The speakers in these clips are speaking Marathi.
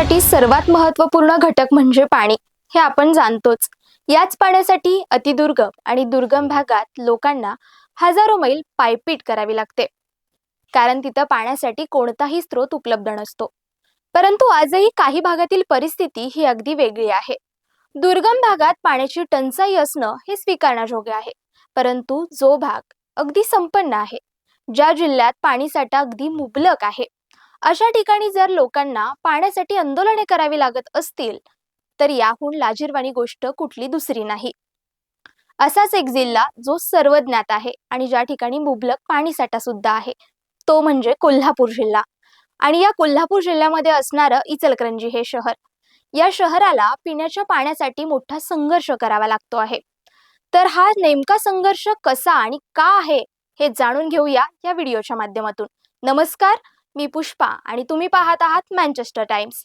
जीवनासाठी सर्वात महत्त्वपूर्ण घटक म्हणजे पाणी हे आपण जाणतोच. याच पाण्यासाठी अतिदुर्गम आणि दुर्गम भागात लोकांना हजारो मैल पायपीट करावी लागते. कारण तिथं पाण्यासाठी कोणताही स्रोत उपलब्ध नसतो. परंतु आजही काही भागातील परिस्थिती ही अगदी वेगळी आहे. दुर्गम भागात पाण्याची टंचाई असणं हे स्वीकारण्याजोगे आहे. परंतु जो भाग अगदी संपन्न आहे ज्या जिल्ह्यात पाणीसाठा अगदी मुबलक आहे अशा ठिकाणी जर लोकांना पाण्यासाठी आंदोलने करावी लागत असतील तर याहून लाजीरवाणी गोष्ट कुठली दुसरी नाही. असाच एक जिल्हा जो सर्वज्ञात आहे आणि ज्या ठिकाणी मुबलक पाणीसाठा सुद्धा आहे तो म्हणजे कोल्हापूर जिल्हा. आणि या कोल्हापूर जिल्ह्यामध्ये असणारं इचलकरंजी हे शहर. या शहराला पिण्याच्या पाण्यासाठी मोठा संघर्ष करावा लागतो आहे. तर हा नेमका संघर्ष कसा आणि का आहे हे जाणून घेऊया या व्हिडिओच्या माध्यमातून. नमस्कार मी पुष्पा आणि तुम्ही पाहत आहात मँचेस्टर टाइम्स.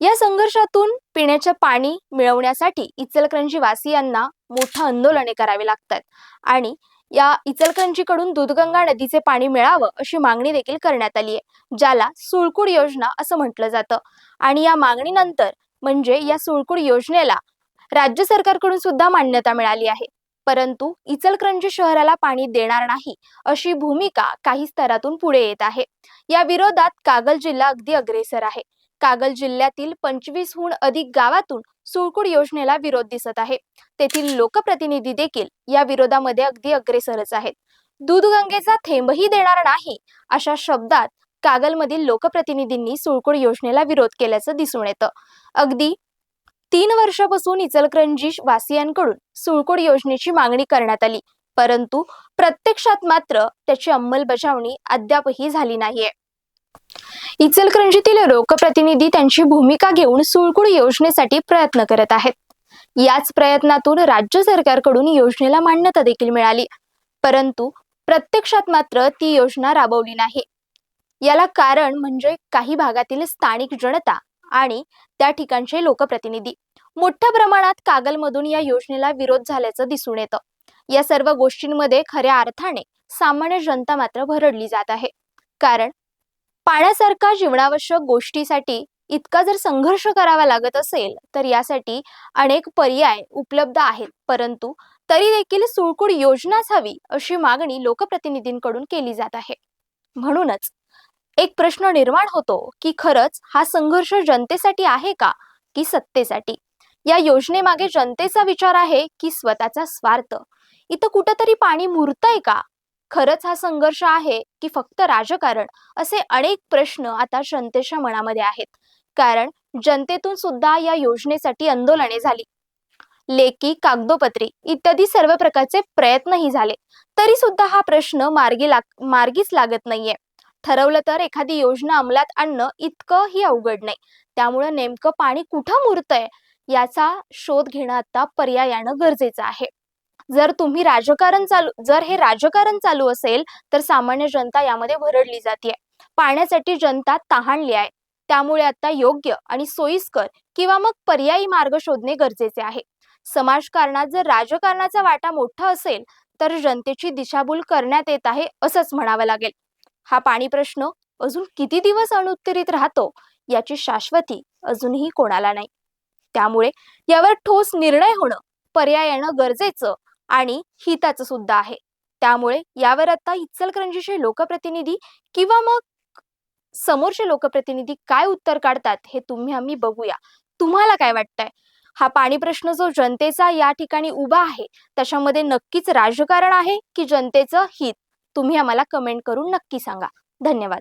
या संघर्षातून पिण्याचे पाणी मिळवण्यासाठी इचलकरंजी वासियांना मोठं आंदोलने करावी लागतात आणि या इचलकरंजीकडून दूधगंगा नदीचे पाणी मिळावं अशी मागणी देखील करण्यात आली आहे ज्याला सुळकुड योजना असं म्हटलं जातं. आणि या मागणीनंतर म्हणजे या सुळकुड योजनेला राज्य सरकारकडून सुद्धा मान्यता मिळाली आहे. परंतु इचलकरंजी शहराला पाणी देणार नाही अशी भूमिका काही स्तरातून पुढे येत आहे. या विरोधात कागल जिल्हा अगदी अग्रेसर आहे. कागल जिल्ह्यातील पंचवीसहून अधिक गावातून सुळकुड योजनेला विरोध दिसत आहे. तेथील लोकप्रतिनिधी देखील या विरोधामध्ये अगदी अग्रेसरच आहेत. दूधगंगेचा थेंबही देणार नाही अशा शब्दात कागलमधील लोकप्रतिनिधींनी सुळकुड योजनेला विरोध केल्याचं दिसून येतं. अगदी तीन वर्षापासून इचलकरंजी वासियांकडून सुळकुड योजनेची मागणी करण्यात आली. परंतु प्रत्यक्षात मात्र त्याची अंमलबजावणी अद्यापही झाली नाहीये. इचलकरंजीतील लोकप्रतिनिधी त्यांची भूमिका घेऊन सुळकुड योजनेसाठी प्रयत्न करत आहेत. याच प्रयत्नातून राज्य सरकारकडून योजनेला मान्यता देखील मिळाली. परंतु प्रत्यक्षात मात्र ती योजना राबवली नाही. याला कारण म्हणजे काही भागातील स्थानिक जनता आणि त्या ठिकाणचे लोकप्रतिनिधी. मोठ्या प्रमाणात कागलमधून या योजनेला विरोध झाल्याचं दिसून येतं. या सर्व गोष्टींमध्ये खऱ्या अर्थाने सामान्य जनता मात्र भरडली जात आहे. कारण पाण्यासारखा जीवनावश्यक गोष्टीसाठी इतका जर संघर्ष करावा लागत असेल तर यासाठी अनेक पर्याय उपलब्ध आहेत. परंतु तरी देखील सुळकुड योजनाच हवी अशी मागणी लोकप्रतिनिधींकडून केली जात आहे. म्हणूनच एक प्रश्न निर्माण होतो की खरंच हा संघर्ष जनतेसाठी आहे का की सत्तेसाठी? या योजनेमागे जनतेचा विचार आहे की स्वतःचा स्वार्थ. इथं कुठंतरी पाणी मुरतंय का? खरंच हा संघर्ष आहे की फक्त राजकारण? असे अनेक प्रश्न आता जनतेच्या मनामध्ये आहेत. कारण जनतेतून सुद्धा या योजनेसाठी आंदोलने झाली. लेखी कागदोपत्री इत्यादी सर्व प्रकारचे प्रयत्नही झाले. तरी सुद्धा हा प्रश्न मार्गी लाग मार्गीच लागत नाहीये. ठरवलं तर एखादी योजना अंमलात आणणं इतकं ही अवघड नाही. त्यामुळे नेमकं पाणी कुठं मुरतंय याचा शोध घेणं आता पर्यायानं गरजेचं आहे. जर तुम्ही राजकारण चालू जर हे राजकारण चालू असेल तर सामान्य जनता यामध्ये भरडली जाते पाण्यासाठी जनता तहानली आहे. त्यामुळे आता योग्य आणि सोयीस्कर किंवा मग पर्यायी मार्ग शोधणे गरजेचे आहे. समाजकारणात जर राजकारणाचा वाटा मोठा असेल तर जनतेची दिशाभूल करण्यात येत आहे असंच म्हणावं लागेल. हा पाणी प्रश्न अजून किती दिवस अनुत्तरित राहतो याची शाश्वती अजूनही कोणाला नाही. त्यामुळे यावर ठोस निर्णय होणं पर्यायानं गरजेचं आणि हिताचं सुद्धा आहे. त्यामुळे यावर आता इचलकरंजीचे लोकप्रतिनिधी किंवा मग समोरचे लोकप्रतिनिधी काय उत्तर काढतात हे तुम्ही आम्ही बघूया. तुम्हाला काय वाटतंय? हा पाणी प्रश्न जो जनतेचा या ठिकाणी उभा आहे त्याच्यामध्ये नक्कीच राजकारण आहे की जनतेचं हित? तुम्ही आम्हाला कमेंट करून नक्की सांगा. धन्यवाद.